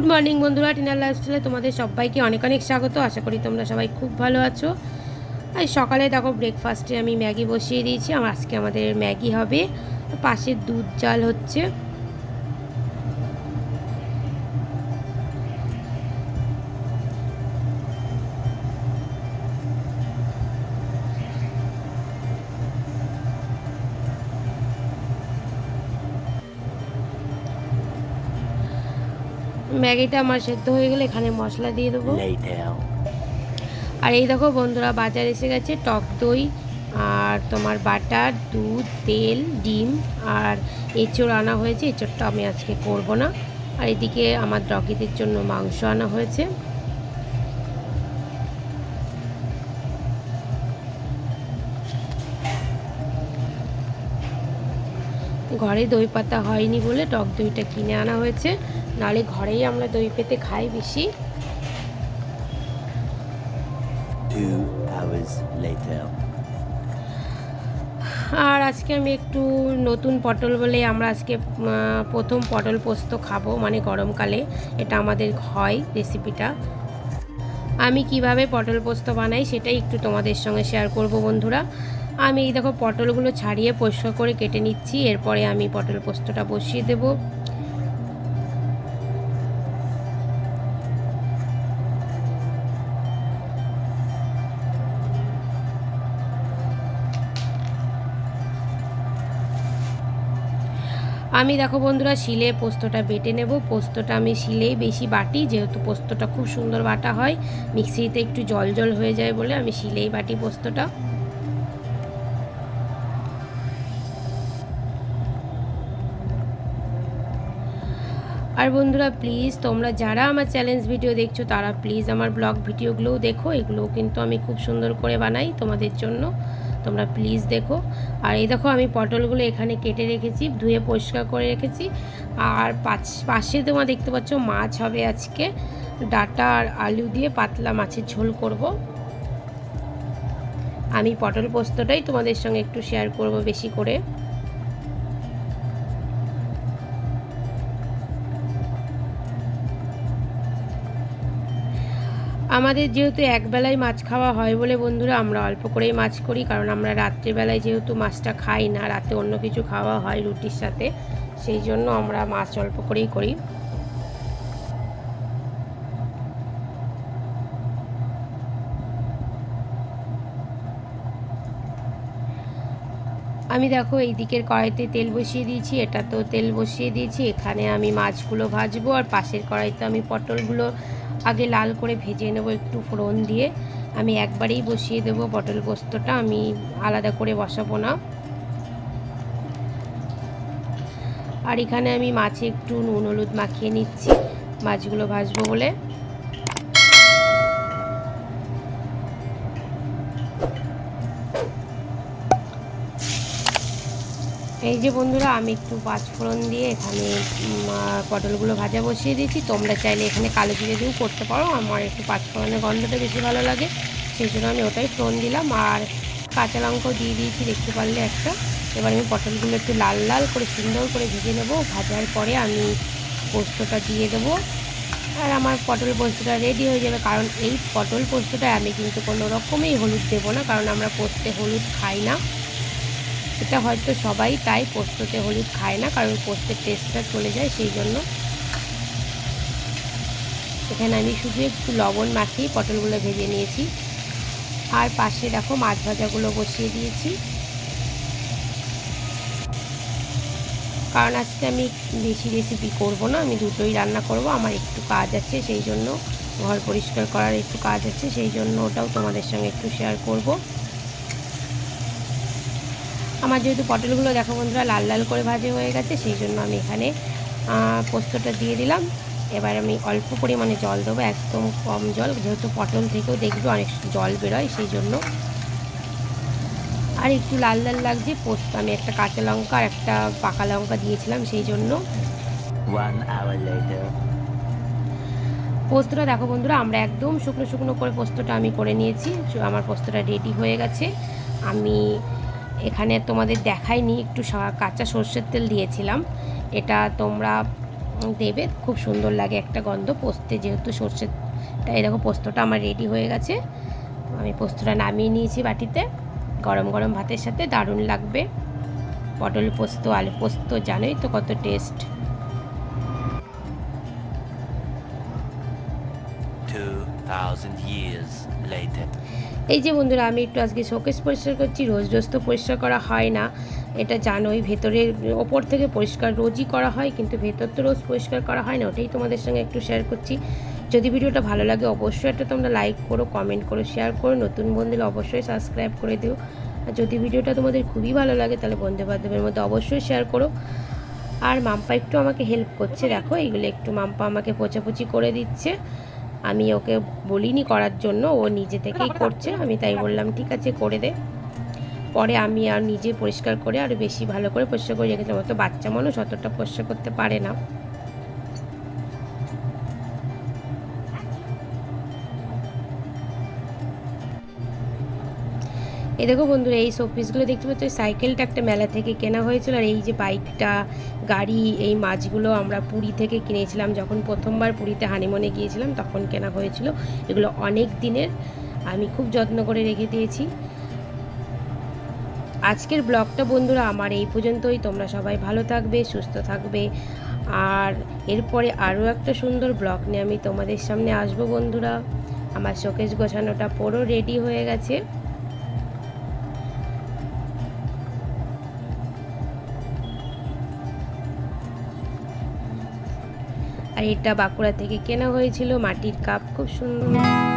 Good morning বন্ধুরা টিনার লাইফস্টাইলে তোমাদের সবাইকে অনেক অনেক স্বাগত। আশা করি তোমরা সবাই খুব ভালো আছো। আর সকালে দেখো ব্রেকফাস্টে আমি ম্যাগি বসিয়ে দিয়েছি। আমার আজকে আমাদের ম্যাগি হবে। পাশে দুধ জাল হচ্ছে। ম্যাগিটা আমার সেদ্ধ হয়ে গেলে এখানে মশলা দিয়ে দেবো। আর এই দেখো বন্ধুরা, বাজার এসে গেছে টক দই আর তোমার বাটার, দুধ, তেল, ডিম আর এঁচড় আনা হয়েছে। এঁচড়টা আমি আজকে করব না। আর এদিকে আমার ডকিদের জন্য মাংস আনা হয়েছে। ঘরে দই পাতা হয়নি বলে টক দইটা কিনে আনা হয়েছে। নালে ঘরেই আমরা দই পেতে খাই বেশি. আর আজকে আমি একটু নতুন পটল বলে আমরা আজকে প্রথম পটল পোস্ত খাব মানে গরমকালে। এটা আমাদের হয় রেসিপিটা আমি কীভাবে পটল পোস্ত বানাই সেটাই একটু তোমাদের সঙ্গে শেয়ার করব বন্ধুরা। আমি এই দেখো পটলগুলো ছাড়িয়ে পরিষ্কার করে কেটে নিচ্ছি, এরপরে আমি পটল পোস্তটা বসিয়ে দেবো। আমি দেখো বন্ধুরা, শিলে পোস্তটা বেটে নেব। পোস্তটা আমি শিলেই বেশি বাটি, যেহেতু পোস্তটা খুব সুন্দর বাটা হয়, মিক্সিতে একটু জল জল হয়ে যায় বলে আমি শিলেই বাটি পোস্তটা। আর বন্ধুরা প্লিজ তোমরা যারা আমার চ্যালেঞ্জ ভিডিও দেখছ, তারা প্লিজ আমার ব্লগ ভিডিওগুলোও দেখো। এগুলোও কিন্তু আমি খুব সুন্দর করে বানাই তোমাদের জন্য। তোমরা প্লিজ দেখো। আর এই দেখো, আমি পটলগুলো এখানে কেটে রেখেছি, ধুয়ে পরিষ্কার করে রেখেছি। আর পাশ তোমরা দেখতে পাচ্ছ, মাছ হবে আজকে। ডাটা আর আলু দিয়ে পাতলা মাছের ঝোল করব। আমি পটল পোস্তটাই তোমাদের সঙ্গে একটু শেয়ার করব বেশি করে। আমাদের যেহেতু একবেলায় মাছ খাওয়া হয় বলে বন্ধুরা, আমরা অল্প করেই মাছ করি, কারণ আমরা রাত্রিবেলায় যেহেতু মাছটা খাই না, রাতে অন্য কিছু খাওয়া হয় রুটির সাথে, সেই জন্য আমরা মাছ অল্প করেই করি। আমি দেখো এই দিকের কড়াইতে তেল বসিয়ে দিয়েছি এটা তো তেল বসিয়ে দিয়েছি, এখানে আমি মাছগুলো ভাজবো, আর পাশের কড়াইতে আমি পটলগুলো আগে লাল করে ভেজে নেব, একটু ফোড়ন দিয়ে। আমি একবারেই বসিয়ে দেব পটল পোস্তটা, আমি আলাদা করে বসাবো না। আর এখানে আমি মাছে একটু নুন হলুদ মাখিয়ে নিচ্ছি, মাছগুলো ভাজবো বলে। এই যে বন্ধুরা, আমি একটু পাঁচফোড়ন দিয়ে এখানে পটলগুলো ভাজা বসিয়ে দিয়েছি। তোমরা চাইলে এখানে কালো জিরে দিয়েও করতে পারো। আমার একটু পাঁচফোড়নের গন্ধটা বেশি ভালো লাগে, সেই জন্য আমি ওটাই ফোড়ন দিলাম। আর কাঁচা লঙ্কাও দিয়ে দিয়েছি, দেখতে পারলে একটা। এবার আমি পটলগুলো একটু লাল লাল করে, সুন্দর করে ভেজে নেব। ভাজার পরে আমি পোস্তটা দিয়ে দেবো। আর আমার পটল পোস্তটা রেডি হয়ে যাবে। কারণ এই পটল পোস্তটায় আমি কিন্তু কোনো রকমই হলুদ দেবো না, কারণ আমরা পোস্তে হলুদ খাই না। এটা হয়তো সবাই তাই, পোস্ততে হলুদ খায় না, কারণ পোস্তের টেস্টটা চলে যায় সেই জন্য। এখানে আমি শুধু একটু লবণ মাখিয়ে পটলগুলো ভেজে নিয়েছি। আর পাশে দেখো মাছ ভাজাগুলো বসিয়ে দিয়েছি। কারণ আজকে আমি বেশি রেসিপি করব না, আমি দুটোই রান্না করব, আমার একটু কাজ আছে সেই জন্য, ঘর পরিষ্কার করার একটু কাজ আছে সেই জন্য ওটাও তোমাদের সঙ্গে একটু শেয়ার করব। আমার যেহেতু পটলগুলো দেখো বন্ধুরা লাল লাল করে ভাজে হয়ে গেছে সেই জন্য আমি এখানে পোস্তটা দিয়ে দিলাম। এবার আমি অল্প পরিমাণে জল দেবো একদম কম জল। যেহেতু পটল থেকেও দেখবে অনেক জল বেরোয় সেই জন্য। আর একটু লাল লাল লাগছে পোস্ত আমি একটা কাঁচা লঙ্কা আর একটা পাকা লঙ্কা দিয়েছিলাম সেই জন্য. পোস্তটা দেখো বন্ধুরা আমরা একদম শুকনো শুকনো করে পোস্তটা আমি করে নিয়েছি। আমার পোস্তটা রেডি হয়ে গেছে। আমি এখানে তোমাদের দেখাইনি, একটু কাঁচা সর্ষের তেল দিয়েছিলাম। এটা তোমরা দেবে, খুব সুন্দর লাগে একটা গন্ধ। পোস্তে যেহেতু সর্ষেটা এই দেখো পোস্তটা আমার রেডি হয়ে গেছে। আমি পোস্তটা নামিয়ে নিয়েছি বাটিতে। গরম গরম ভাতের সাথে দারুণ লাগবে। পটল পোস্ত, আলু পোস্ত, জানোই তো কত টেস্ট years later. এই যে বন্ধুরা, আমি একটু আজকে শোকেস পরিষ্কার করছি, রোজ রোজ তো পরিষ্কার করা হয় না। এটা জানোই, ভেতরের ওপর থেকে পরিষ্কার রোজই করা হয়, কিন্তু ভেতর তো রোজ পরিষ্কার করা হয় না, ওটাই তোমাদের সঙ্গে একটু শেয়ার করছি। যদি ভিডিওটা ভালো লাগে, অবশ্যই একটা তোমরা লাইক করো কমেন্ট করো শেয়ার করো, নতুন বন্ধুরা অবশ্যই সাবস্ক্রাইব করে দিও। আর যদি ভিডিওটা তোমাদের খুবই ভালো লাগে, তাহলে বন্ধু বান্ধবের মধ্যে অবশ্যই শেয়ার করো। আর মাম্পা একটু আমাকে হেল্প করছে, দেখো, এইগুলো একটু মাম্পা আমাকে পোচাপুচি করে দিচ্ছে। আমি ওকে বলিনি করার জন্য, ও নিজে থেকেই করছে, আমি তাই বললাম, ঠিক আছে, করে দে। পরে আমি আর নিজে পরিষ্কার করে, আর বেশি ভালো করে পরিষ্কার করে রেখেছিলাম। অত বাচ্চা মানুষ অতটা পরিষ্কার করতে পারে না। এই দেখো বন্ধুরা, এই শোপিসগুলো দেখতে পাচ্ছ সাইকেলটা একটা মেলা থেকে কেনা হয়েছিল আর এই যে বাইকটা গাড়ি, এই মাছগুলো আমরা পুরী থেকে কিনেছিলাম। যখন প্রথমবার পুরীতে হানিমনে গিয়েছিলাম, তখন কেনা হয়েছিল। এগুলো অনেক দিনের, আমি খুব যত্ন করে রেখে দিয়েছি। আজকের ব্লগটা বন্ধুরা আমার এই পর্যন্তই। তোমরা সবাই ভালো থাকবে, সুস্থ থাকবে। আর এরপরে আরও একটা সুন্দর ব্লগ নিয়ে আমি তোমাদের সামনে আসব বন্ধুরা। আমার শোকেশ গোছানোটা পুরো রেডি হয়ে গেছে। আর এটা বাঁকুড়া থেকে কেনা হয়েছিল মাটির কাপ। খুব সুন্দর।